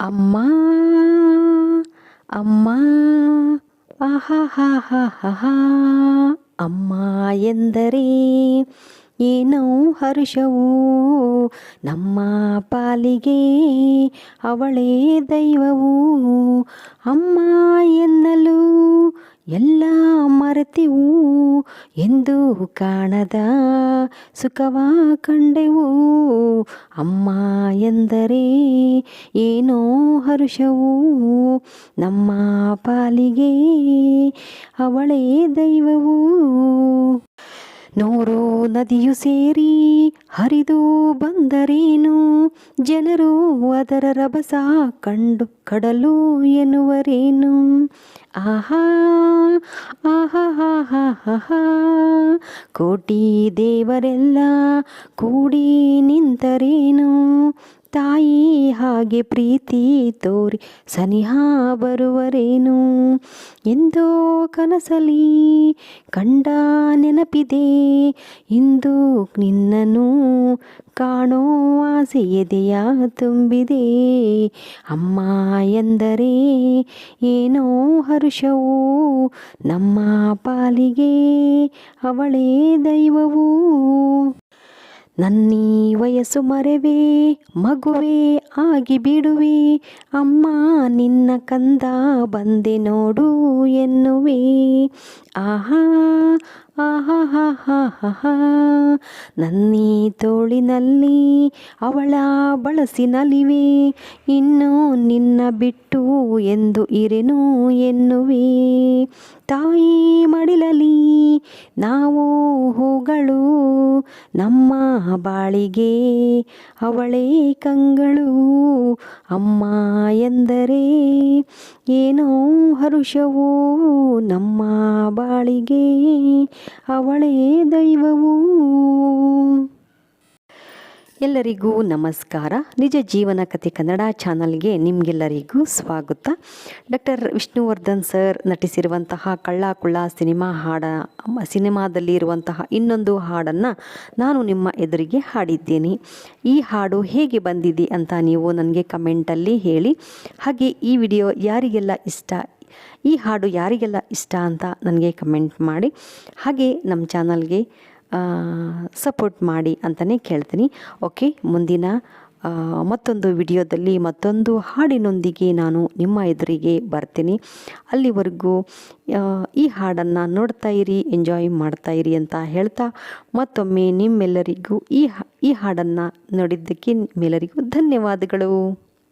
ಅಮ್ಮ ಅಮ್ಮ ಆಹಾಹಾಹಾಹಾ ಅಮ್ಮ ಎಂದರೆ ಏನೋ ಹರ್ಷವೂ. ನಮ್ಮ ಪಾಲಿಗೆ ಅವಳೇ ದೈವವು. ಅಮ್ಮ ಎನ್ನಲು ಎಲ್ಲ ಮರೆತಿವು ಎಂದು ಕಾಣದ ಸುಖವ ಕಂಡೆವು. ಅಮ್ಮ ಎಂದರೆ ಏನೋ ಹರುಷವು. ನಮ್ಮ ಪಾಲಿಗೆ ಅವಳೇ ದೈವವು. ನೂರು ನದಿಯು ಸೇರಿ ಹರಿದು ಬಂದರೇನು? ಜನರು ಅದರ ರಭಸ ಕಂಡು ಕಡಲು ಎನ್ನುವರೇನು? ಆಹಾ ಆಹಾ ಕೋಟಿ ದೇವರೆಲ್ಲ ಕೂಡಿ ನಿಂತರೇನು? ತಾಯಿ ಹಾಗೆ ಪ್ರೀತಿ ತೋರಿ ಸನಿಹ ಬರುವರೇನು? ಎಂದೋ ಕನಸಲಿ ಕಂಡ ನೆನಪಿದೆ. ಇಂದು ನಿನ್ನನು ಕಾಣೋ ಆಸೆ ಎದೆಯ ತುಂಬಿದೆ. ಅಮ್ಮ ಎಂದರೆ ಏನೋ ಹರುಷವೂ ನಮ್ಮ ಪಾಲಿಗೆ ಅವಳೇ ದೈವವು. ನನ್ನೀ ವಯಸ್ಸು ಮರೆವೇ, ಮಗುವೇ ಆಗಿ ಬಿಡುವೆ, ಅಮ್ಮ ನಿನ್ನ ಕಂದ ಬಂದೆ ನೋಡು ಎನ್ನುವೆ. ಆಹಾ ಹಾ ನನ್ನೀ ತೋಳಿನಲ್ಲಿ ಅವಳ ಬಳಸಿ ಬಳಸಿನಲಿವೆ ಇನ್ನು ನಿನ್ನ ಬಿಟ್ಟು ಎಂದು ಇರೆನು ಎನ್ನುವೆ. ತಾಯಿ ಮಡಿಲಲಿ ನಾವು ಹೂಗಳು ನಮ್ಮ ಬಾಳಿಗೆ ಅವಳೇ ಕಂಗಳು. ಅಮ್ಮ ಎಂದರೆ ಏನೋ ಹರುಷವೋ. ನಮ್ಮ ಬಾಳಿಗೆ ಅವಳೇ ದೈವವು. ಎಲ್ಲರಿಗೂ ನಮಸ್ಕಾರ. ನಿಜ ಜೀವನ ಕಥೆ ಕನ್ನಡ ಚಾನಲ್ಗೆ ನಿಮಗೆಲ್ಲರಿಗೂ ಸ್ವಾಗತ. ಡಾಕ್ಟರ್ ವಿಷ್ಣುವರ್ಧನ್ ಸರ್ ನಟಿಸಿರುವಂತಹ ಕಳ್ಳ ಕುಳ್ಳ ಸಿನಿಮಾ ಹಾಡ, ಸಿನಿಮಾದಲ್ಲಿ ಇರುವಂತಹ ಇನ್ನೊಂದು ಹಾಡನ್ನು ನಾನು ನಿಮ್ಮ ಎದುರಿಗೆ ಹಾಡಿದ್ದೇನೆ. ಈ ಹಾಡು ಹೇಗೆ ಬಂದಿದೆ ಅಂತ ನೀವು ನನಗೆ ಕಮೆಂಟಲ್ಲಿ ಹೇಳಿ. ಹಾಗೆ ಈ ವಿಡಿಯೋ ಯಾರಿಗೆಲ್ಲ ಇಷ್ಟ, ಈ ಹಾಡು ಯಾರಿಗೆಲ್ಲ ಇಷ್ಟ ಅಂತ ನನಗೆ ಕಮೆಂಟ್ ಮಾಡಿ. ಹಾಗೆ ನಮ್ಮ ಚಾನಲ್ಗೆ ಸಪೋರ್ಟ್ ಮಾಡಿ ಅಂತಲೇ ಕೇಳ್ತೀನಿ. ಓಕೆ ಮುಂದಿನ ಮತ್ತೊಂದು ವಿಡಿಯೋದಲ್ಲಿ ಮತ್ತೊಂದು ಹಾಡಿನೊಂದಿಗೆ ನಾನು ನಿಮ್ಮ ಎದುರಿಗೆ ಬರ್ತೀನಿ. ಅಲ್ಲಿವರೆಗೂ ಈ ಹಾಡನ್ನು ನೋಡ್ತಾ ಇರಿ ಎಂಜಾಯ್ ಮಾಡ್ತಾ ಇರಿ ಅಂತ ಹೇಳ್ತಾ ಮತ್ತೊಮ್ಮೆ ನಿಮ್ಮೆಲ್ಲರಿಗೂ ಈ ಈ ಹಾಡನ್ನು ನೋಡಿದ್ದಕ್ಕೆ ನಿಮ್ಮೆಲ್ಲರಿಗೂ ಧನ್ಯವಾದಗಳು.